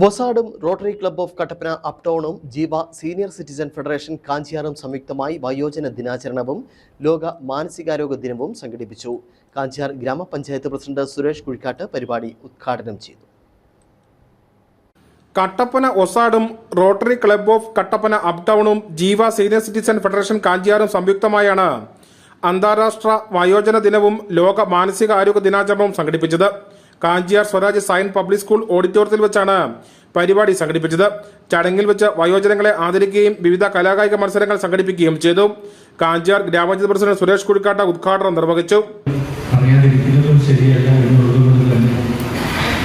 ബൊസാഡും rotary club of Kattappana അപ്ടൗണും Jeeva senior citizen federation കാഞ്ചിയാറും സംയുക്തമായി വയോജന ദിനാചരണവും ലോക മാനസികാരോഗ്യ ദിനവും സംഘടിപ്പിച്ചു. കാഞ്ചിയാർ ഗ്രാമപഞ്ചായത്ത് പ്രസിഡന്റ് സുരേഷ് കുഴിക്കാട്ട് പരിപാടി ഉദ്ഘാടനം ചെയ്തു. കട്ടപ്പന ഒസാഡും റോട്ടറി ക്ലബ്ബ് ഓഫ് കട്ടപ്പന അപ്ടൗണും ജീവ സീനിയർ സിറ്റിസൺ ഫെഡറേഷൻ കാഞ്ചിയാറും സംയുക്തമായാണ് അന്താരാഷ്ട്ര വയോജന ദിനവും ലോക മാനസികാരോഗ്യ ദിനാചരണവും സംഘടിപ്പിച്ചത്. കാഞ്ചിയാർ സ്വരാജ് സയൻ പബ്ലിക് സ്കൂൾ ഓഡിറ്റോറിയത്തിൽ വെച്ചാണ് പരിപാടി സംഘടിപ്പിച്ചത്. ചടങ്ങിൽ വെച്ച് വയോജനങ്ങളെ ആദരിക്കുകയും വിവിധ കലാകായിക മത്സരങ്ങൾ സംഘടിപ്പിക്കുകയും ചെയ്തു. കാഞ്ചിയാർ ഗ്രാമപഞ്ചായത്ത് പ്രസിഡന്റ് സുരേഷ് കുഴിക്കാട്ട ഉദ്ഘാടനം നിർവഹിച്ചു.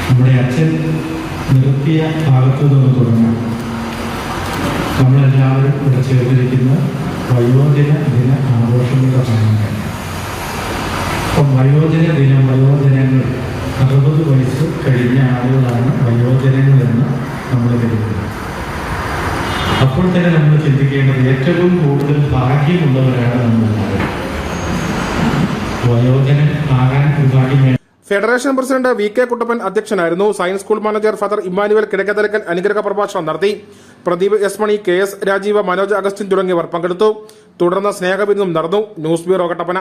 നമ്മുടെ നിർത്തിയ ഭാഗത്തു ചേർന്നിരിക്കുന്ന വയോജന ദിന ആഘോഷങ്ങളുടെ ഭാഗങ്ങൾ വയോജന ദിനം ആളുകളാണ് വയോജനങ്ങളെന്ന് നമ്മൾ കരുതുന്നത് അപ്പോൾ തന്നെ നമ്മൾ ചിന്തിക്കേണ്ടത് ഏറ്റവും കൂടുതൽ ഭാഗ്യമുള്ളവരാണ് നമ്മളെല്ലാവരും. വയോജനം ആകാൻ ഭാഗ്യം federation president V K Kuttappan അധ്യക്ഷനായിരുന്നു. Science school manager father Emmanuel Kizhakkethalakkal അനുഗ്രഹ പ്രഭാഷണം നടത്തി. Pradeep S Mani K S Rajeev Manoj Augustine തുടങ്ങിയവർ പങ്കെടുത്തു. തുടർന്ന് സ്നേഹബിന്ദും നടന്നു. News bureau Kattappana.